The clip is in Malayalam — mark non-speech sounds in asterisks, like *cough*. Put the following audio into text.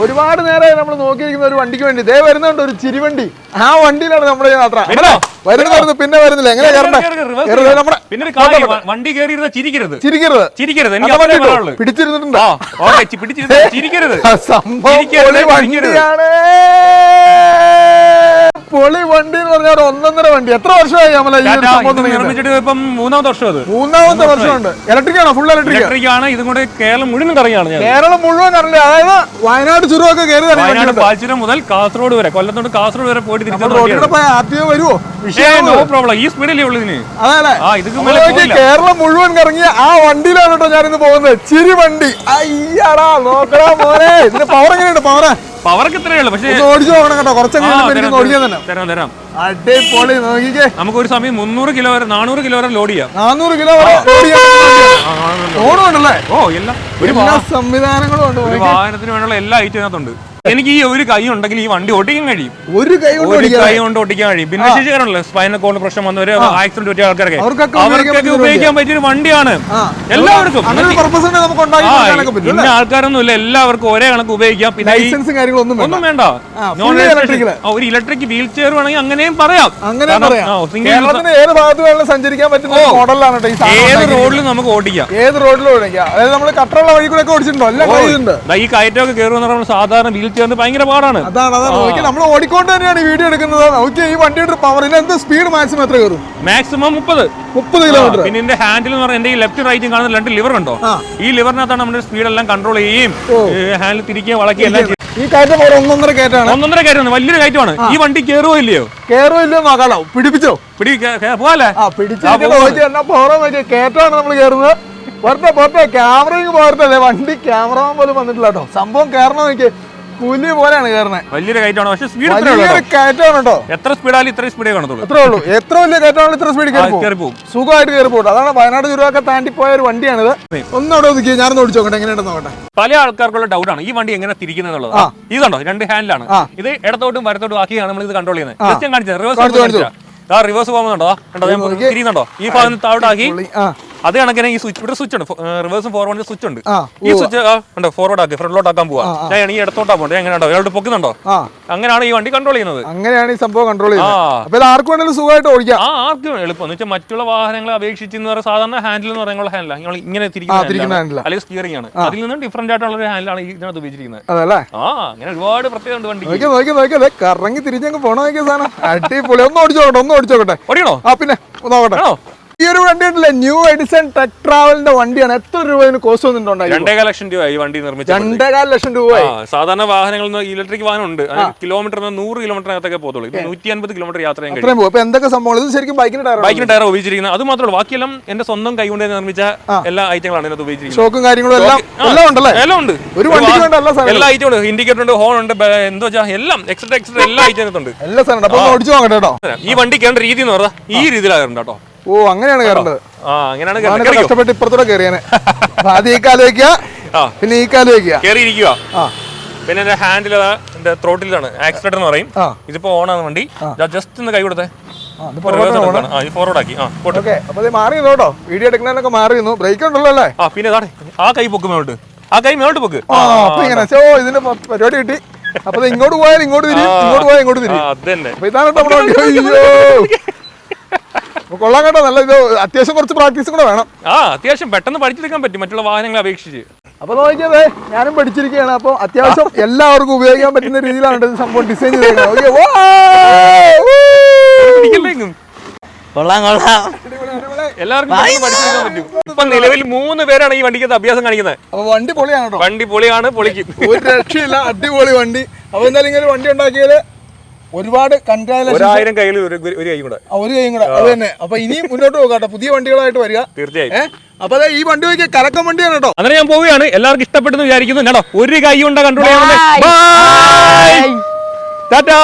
ഒരുപാട് നേരമായി നമ്മൾ നോക്കിയിരിക്കുന്ന ഒരു വണ്ടിക്ക് വേണ്ടി. ദേ വരുന്നുണ്ട് ഒരു ചിരിവണ്ടി. ആ വണ്ടിയിലാണ് നമ്മുടെ യാത്ര. വരുന്നോ? പിന്നെ വരുന്നില്ല. എങ്ങനെ പിടിച്ചിരുന്നു വണ്ടി കയറിയിരുന്ന ചിരിക്കരുത്. ചിരിക്കരുത്. ചിരിക്കരുത്. എനിക്ക്. പിടിച്ചിരുന്നിട്ടുണ്ട്? പിടിച്ചിരുന്ന് *laughs* സംഭവം വണ്ടിയാണ്. പൊളി വണ്ടി എന്ന് പറഞ്ഞാൽ ഒന്നൊന്നര വണ്ടി. എത്ര വർഷമായി നമ്മളെ? നിർമ്മിച്ചിട്ട് ഇപ്പം മൂന്നാമത്തെ വർഷം അത്. മൂന്നാമത്തെ വർഷമുണ്ട് ഇലക്ട്രിക് ആണോ? ഫുൾ ഇലക്ട്രിക് ഇലക്ട്രിക് ആണ്. ഇതും കൂടെ കേരളം മുഴുവൻ കറങ്ങിയാണ് കേരളം മുഴുവൻ അറിയില്ല അതായത് വയനാട് ചുരുവൊക്കെ കയറി വയനാട് പാൽച്ചുരം മുതൽ കാസർഗോഡ് വരെ. കൊല്ലത്തോട് കാസർഗോഡ് വരെ പോയിട്ട് തിരിച്ചു റോഡിലൂടെ പോയ ആർ ടി ഒ വരുമോ ഈ സ്പീഡിലേ ഉള്ളൂ ഇതിന് കേരളം മുഴുവൻ കറങ്ങിയ ആ വണ്ടിയിലാണ് കേട്ടോ ഞാനിന്ന് പോകുന്നത് ചിരി വണ്ടി അയ്യടാ നോക്കടാ മോനെ ഇതിന്റെ പവർ എങ്ങനെയുണ്ട് പവർ പവർക്ക് ഇത്രയേ ഉള്ളൂ പക്ഷേ ഒന്ന് ഓടിച്ചു നോക്കണം കേട്ടോ ആ, കുറച്ചെങ്കിലും തരാം, എനിക്ക് ഓടിക്കാൻ തന്നെ തരാം തരാം അടിപൊളി നോക്കിക്കേ നമുക്ക് ഒരു സമയം മുന്നൂറ് കിലോ വരെ നാനൂറ് കിലോ വരെ ലോഡ് ചെയ്യാം നാനൂറ് കിലോ വരെ ഓണം ഉണ്ടല്ലേ ഓ എല്ലാം ഒരു സംവിധാനങ്ങളും ഉണ്ട് ഒരു വാഹനത്തിന് വേണ്ടിയുള്ള എല്ലാ ഐറ്റം ഇതിനകത്തുണ്ട് എനിക്ക് ഈ ഒരു കൈ ഉണ്ടെങ്കിൽ ഈ വണ്ടി ഓടിക്കാൻ കഴിയും. ഒരു കൈ കൊണ്ട് ഒരു ഓടിക്കാൻ കൈ കൊണ്ട് ഓടിക്കാൻ കഴിയും. പിന്നെ ശേഷിക്കാരല്ലോ സ്പൈനൽ കോഡ് പ്രശ്നം വന്നവര് ആക്സിഡന്റ് പറ്റിയ ആൾക്കാരൊക്കെ. അവർക്കൊക്കെ ഉപയോഗിക്കാൻ പറ്റിയ ഒരു വണ്ടിയാണ്. എല്ലാവർക്കും. പിന്നെ ആൾക്കാരൊന്നും ഇല്ല എല്ലാവർക്കും ഒരേ കണക്ക് ഉപയോഗിക്കാം. പിന്നെ ലൈസൻസും കാര്യങ്ങളൊന്നും ഒന്നും വേണ്ട. നോൺ ഒരു ഇലക്ട്രിക് വീൽ ചെയർ വേണമെങ്കിൽ അങ്ങനെയും പറയാം. അങ്ങനെ ഏത് ഭാഗത്ത് സഞ്ചരിക്കാൻ പറ്റുന്ന മോഡലാണ് ഏത് റോഡിലും നമുക്ക് ഓടിക്കാം. ഏത് റോഡിലും ഓടിക്കാം. അതായത് നമ്മൾ കട്ടറുള്ള വഴി കൂടെ ഒക്കെ ഓടിച്ചിട്ടുണ്ടോ? എല്ലാം ഈ കയറ്റമൊക്കെ കയറുന്ന സാധാരണ വീൽ ചെയറിന് ഭയങ്കര പാടാണ്. അതാണ് അതാണ്. നമ്മൾ ഓടിക്കൊണ്ട് തന്നെയാണ് ഈ വീഡിയോ എടുക്കുന്നത്. നമുക്ക് ഈ വണ്ടിയുടെ പവർ എന്ത് സ്പീഡ് മാക്സിമം എത്ര കയറും? മാക്സിമം മുപ്പത്. മുപ്പത് കിലോമീറ്റർ പിന്നെ എന്റെ ഹാൻഡിൽ എന്ന് പറഞ്ഞാൽ എന്റെ ഈ ലെഫ്റ്റ് റൈറ്റും കാണുന്ന രണ്ട് ലിവർ ഉണ്ടോ? ഈ ലിവറിനകത്താണ് നമ്മുടെ സ്പീഡ് എല്ലാം കൺട്രോൾ ചെയ്യുകയും ഹാൻഡിൽ തിരിക്കുകയും വളക്കുകയും എല്ലാം ചെയ്യും ഈ കയറ്റം ഒന്നൊന്നര കയറ്റാണ്. ഒന്നൊന്നര കയറ്റാണ് വലിയൊരു കയറ്റമാണ്. ഈ വണ്ടി കയറുമോ ഇല്ലയോ? കയറോ ഇല്ലയോ നോക്കാലോ. പിടിപ്പിച്ചോ? നോക്കി കയറ്റാണ് നമ്മൾ കയറുന്നത് പോരട്ടെ പോരട്ടെ ക്യാമറയും പോരട്ടെ വണ്ടി ക്യാമറമാൻ പോലും വന്നിട്ടില്ല കേട്ടോ. സംഭവം കയറണം നോക്കി പുലി പോലെയാണ് കയറുന്നത് വലിയൊരു കയറ്റമാണ്. പക്ഷെ സ്പീഡ് കയറ്റാണോ കേട്ടോ. എത്ര സ്പീഡായാലും ഇത്രയും സ്പീഡേ കാണത്തുള്ളൂ. എത്ര ഉള്ളൂ. എത്ര വലിയ കയറ്റമാണ് ഇത്ര സ്പീഡ് കയറി പോകും. സുഖമായിട്ട് കയറി പോകും അതാണ് വയനാട് ചുരുവൊക്കെ താണ്ടി പോയ ഒരു വണ്ടിയാണിത്. ഒന്നവിടെ ഒതുക്കി ഞാനൊന്ന് ഓടിച്ചു നോക്കട്ടെ എങ്ങനെയുണ്ടെന്ന് നോക്കട്ടെ. പല ആൾക്കാർക്കുള്ള ഡൗട്ടാണ് ഈ വണ്ടി എങ്ങനെ തിരിക്കുന്നത് എന്നുള്ളത്. ഇതുണ്ടോ? രണ്ട് ഹാൻഡിലാണ് ഇത് ഇടത്തോട്ടും വരത്തോട്ടും ആക്കിയാണ് നമ്മൾ ഇത് കൺട്രോൾ ചെയ്യുന്നത്. ആ. ജസ്റ്റ് ഞാൻ കാണിച്ചത്. റിവേഴ്സ് റിവേഴ്സ് പോകുന്നുണ്ടോ കണ്ടോ. തിരിയുന്നുണ്ടോ? ഈ ഭാഗത്ത് താഴോട്ടാക്കി. അത് കണക്കിന് ഈ സ്വിച്ച് ഇവിടെ സ്വിച്ച് ഉണ്ട്. റിവേഴ്സും ഫോർവേഡിന്റെ സ്വിച്ച് ഉണ്ട്. ഈ സ്വിച്ച് ഉണ്ടോ ഫോർവേഡ് ആക്കി ഫ്രണ്ടിലോട്ട് ആക്കാൻ പോവാ ഞാൻ ഈ ഇടത്തോട്ടാ പോകണ്ടേ എങ്ങനെ ഉണ്ടോ ഇയാളോട് പൊക്കുന്നുണ്ടോ? അങ്ങനെയാണ് ഈ വണ്ടി കൺട്രോൾ ചെയ്യുന്നത്. അങ്ങനെയാണ് ഈ സംഭവം കൺട്രോൾ ചെയ്യുന്നത്. ആർക്കും ആർക്ക് വേണമെങ്കിലും സുഖമായിട്ട് ഓടിക്കാം. ആ ആർക്കും എളുപ്പം. എന്ന് വെച്ചാൽ മറ്റുള്ള വാഹനങ്ങളെ അപേക്ഷിച്ച് എന്ന് പറയുന്നത് സാധാരണ ഹാൻഡിൽ എന്ന് പറയുന്ന ഹാൻഡിലാണ് ഞങ്ങൾ ഇങ്ങനെ തിരിക്കുന്ന അല്ലെങ്കിൽ സ്റ്റിയറിംഗ് ആണ്. അതിൽ നിന്നും ഡിഫറെന്റ് ആയിട്ടുള്ള ഒരു ഹാൻഡിലാണ് ഇതിനകത്ത് ഉപയോഗിച്ചിരിക്കുന്നത്. അതല്ലേ? ആ അങ്ങനെ ഒരുപാട് പ്രത്യേകത ഉണ്ട് വണ്ടി നോക്കി നോക്കി നോക്കി കറങ്ങി തിരിഞ്ഞങ്ങ് പോണോ നോക്കിയ സാധനം. അടിപൊളി. ഒന്ന് ഓടിച്ചോട്ടെ ഒന്ന് ഓടിച്ചോട്ടെ ഓടിക്കണോ? ആ പിന്നെ ഒന്ന് നോക്കട്ടെ ഈ ഒരു വണ്ടി ഉണ്ടല്ലേ? ന്യൂ എഡിസൺ ടെക് ട്രാവലിന്റെ വണ്ടിയാണ്. എത്ര രൂപ ഇതിന് കോസ്റ്റ് വന്നിട്ടുണ്ടായി രണ്ടേകാല ലക്ഷം രൂപ ഈ വണ്ടി നിർമ്മിച്ചു രണ്ടേകാല ലക്ഷം രൂപ സാധാരണ വാഹനങ്ങൾ ഇലക്ട്രിക് വാഹനം ഉണ്ട്. കിലോമീറ്റർ നൂറ് കിലോമീറ്ററിനകത്തൊക്കെ പോകത്തുള്ളൂ. ഇത് നൂറ്റി അൻപത് കിലോമീറ്റർ യാത്ര ചെയ്യാൻ അപ്പൊ എന്തൊക്കെ സംഭവം? ഇത് ശരിക്കും ബൈക്കിന് ടയർ ബൈക്കിന് ടയർ ഉപയോഗിച്ചിരിക്കുന്നത്. അത് മാത്രമല്ല ബാക്കിയെല്ലാം എന്റെ സ്വന്തം കൈകൊണ്ട് നിർമ്മിച്ച എല്ലാ ഐറ്റങ്ങളാണ് ഇതിനകത്ത് ഉപയോഗിച്ചിരിക്കുന്നത്. ഷോക്കും കാര്യങ്ങളും എല്ലാം എല്ലാം ഉണ്ടല്ലേ? എല്ലാം ഉണ്ട്. ഒരു വണ്ടിക്ക് വേണ്ട എല്ലാ. എല്ലാ ഐറ്റം ഉണ്ട്. ഇൻഡിക്കേറ്റർ ഉണ്ട് ഹോൺ ഉണ്ട് എന്താ എല്ലാം എക്സ്ട്രാ എക്സ്ട്രാ എല്ലാ *laughs* ഐറ്റം ഉണ്ട് എല്ലാ സാധനം അപ്പൊ ഓടിച്ചു വാങ്ങട്ടെ കേട്ടോ. ഈ വണ്ടി കേണ്ട രീതി എന്ന് പറഞ്ഞാൽ ഈ രീതിയിലാണ് കേട്ടോ. ഓ അങ്ങനെയാണ് കയറേണ്ടത്. ആ അങ്ങനെയാണ് കഷ്ടപ്പെട്ട് ഇപ്പുറത്തൂടെ കയറിയാനെ. *laughs* ആദ്യം ഈ കാലം വെക്കുക ആ. പിന്നെ ഈ കാലം വെക്കുക കയറിയിരിക്കുക പിന്നെ എന്റെ ഹാൻഡിൽ എന്റെ ത്രോട്ടിലാണ് ആക്സിലേറ്റർ എന്ന് പറയും. ഇതിപ്പോ ഓണാണ് വണ്ടി. ജസ്റ്റ് ഒന്ന് കൈ കൊടുത്തേ. ആ, ഇത് റിവേഴ്സ് എടുക്കണം ആ ഇത് ഫോർവേഡ് ആക്കി. ആ പോട്ടെ. ഓക്കെ മാറി നിന്നോ കേട്ടോ. വീഡിയോ എടുക്കുന്നതിനൊക്കെ മാറി നിന്നു. ബ്രേക്ക് ഉണ്ടല്ലോ അല്ലേ? ആ പിന്നെ ആ കൈ പൊക്ക് മേലോട്ട്. ആ കൈ മേലോട്ട് പൊക്ക്. ഇങ്ങനെ. ഓ ഇതിന്റെ പരിപാടി കിട്ടി. അപ്പൊ ഇങ്ങോട്ട് പോയാൽ ഇങ്ങോട്ട് തിരിയും ഇങ്ങോട്ട് പോയാൽ ഇങ്ങോട്ട് തിരിയും. അപ്പൊ ഇതാണ് കേട്ടോ നമ്മുടെ വണ്ടി അയ്യോ അപ്പൊ കൊള്ളാം കേട്ടോ. നല്ല ഇത് അത്യാവശ്യം കുറച്ച് പ്രാക്ടീസ് കൂടെ വേണം. ആ അത്യാവശ്യം പെട്ടെന്ന് പഠിച്ചെടുക്കാൻ പറ്റും. മറ്റുള്ള വാഹനങ്ങളെ അപേക്ഷിച്ച്. അപ്പൊ നോക്കിയതേ ഞാനും പഠിച്ചിരിക്കുകയാണ്. അപ്പൊ അത്യാവശ്യം എല്ലാവർക്കും ഉപയോഗിക്കാൻ പറ്റുന്ന രീതിയിലാണ് ഇത് സംഭവം ഡിസൈൻ ചെയ്തിരിക്കുന്നത് ഓക്കെ. കൊള്ളാം കൊള്ളാം. എല്ലാവർക്കും പെട്ടെന്ന് പഠിച്ചെടുക്കാൻ പറ്റും. ഇപ്പൊ നിലവിൽ മൂന്ന് പേരാണ് ഈ വണ്ടിക്കകത്ത് അഭ്യാസം കാണിക്കുന്നത്. അപ്പൊ വണ്ടി പൊളിയാണ്? വണ്ടി പൊളിയാണ് പൊളിക്കും. ഒരു രക്ഷയില്ല അടിപൊളി വണ്ടി. അപ്പൊ എന്തായാലും ഇങ്ങനെ വണ്ടി ഉണ്ടാക്കിയാൽ ഒരുപാട് കൺഗ്രാലേഷൻ ഒരായിരം കയ്യിൽ ഒരു ഒരു കൈ കൂടെ. ഒരു കൈയും കൂടെ. അത് തന്നെ. അപ്പൊ ഇനിയും മുന്നോട്ട് പോകാട്ടോ പുതിയ വണ്ടികളായിട്ട് വരിക. തീർച്ചയായും. ഏഹ് അപ്പൊ അതെ ഈ വണ്ടി നോക്കിയ കലക്കം വണ്ടിയാണ് കേട്ടോ. അങ്ങനെ ഞാൻ പോവുകയാണ്. എല്ലാവർക്കും ഇഷ്ടപ്പെട്ടെന്ന് വിചാരിക്കുന്നു. കേട്ടോ ഒരു കൈ കൊണ്ട് കൺട്രോൾ ചെയ്യാൻ ടാറ്റാ